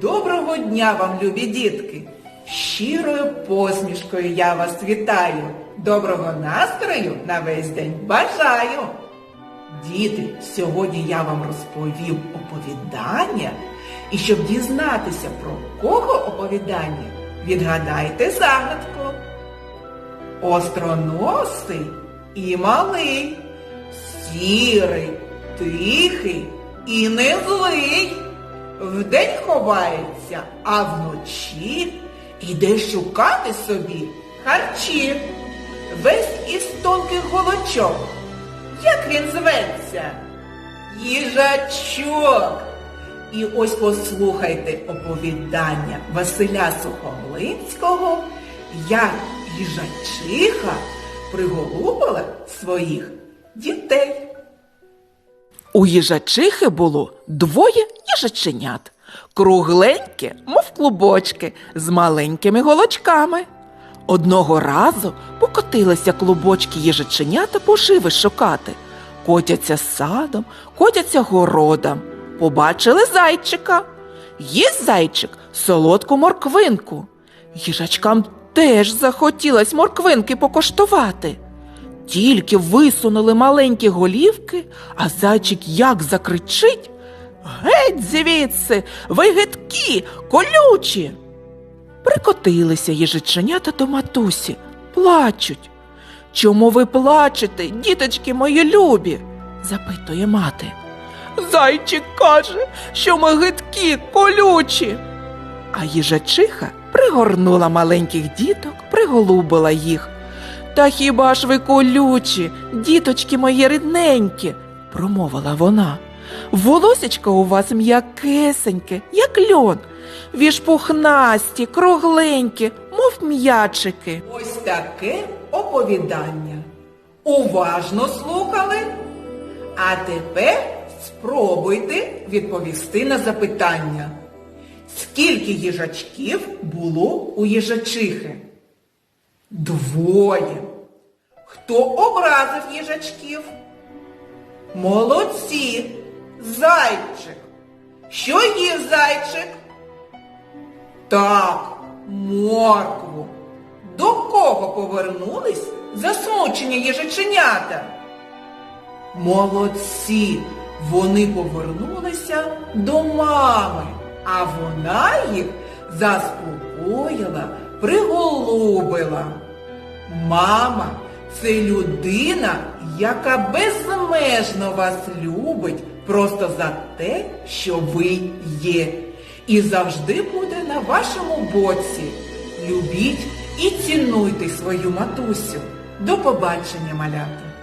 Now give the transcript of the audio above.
Доброго дня вам, любі дітки! Щирою посмішкою я вас вітаю. Доброго настрою на весь день бажаю. Діти, сьогодні я вам розповім оповідання, і щоб дізнатися про кого оповідання, відгадайте загадку. Остроносий і малий, сірий, тихий і не злий. Вдень ховається, а вночі іде шукати собі харчі. Весь із тонких голочок. Як він зветься? Їжачок. І ось послухайте оповідання Василя Сухомлинського, як їжачиха приголубила своїх дітей. У їжачихи було двоє їжаченят, кругленькі, мов клубочки, з маленькими голочками. Одного разу покотилися клубочки їжаченята поживи шукати. Котяться садом, котяться городом. Побачили зайчика. Їсть зайчик солодку морквинку. Їжачкам теж захотілось морквинки покоштувати. Тільки висунули маленькі голівки, а зайчик як закричить Геть звідси, ви гидкі, колючі. Прикотилися їжаченята до матусі, плачуть. Чому ви плачете, діточки мої любі? запитує мати. Зайчик каже, що ми гидкі, колючі. А їжачиха пригорнула маленьких діток, приголубила їх. Та хіба ж ви колючі, діточки мої рідненькі, промовила вона. Волосечко у вас м'якесеньке, як льон, віж пухнасті, кругленькі, мов м'ячики. Ось таке оповідання. Уважно слухали. А тепер спробуйте відповісти на запитання. Скільки їжачків було у їжачихи? Двоє. Хто образив їжачків? Молодці. Зайчик. Що їв зайчик? Так, моркву. До кого повернулись засмучені їжаченята? Молодці, вони повернулися до мами, а вона їх заспокоїла, приголубила. Мама це людина, яка безмежно вас любить просто за те, що ви є. І завжди буде на вашому боці. Любіть і цінуйте свою матусю. До побачення, малята!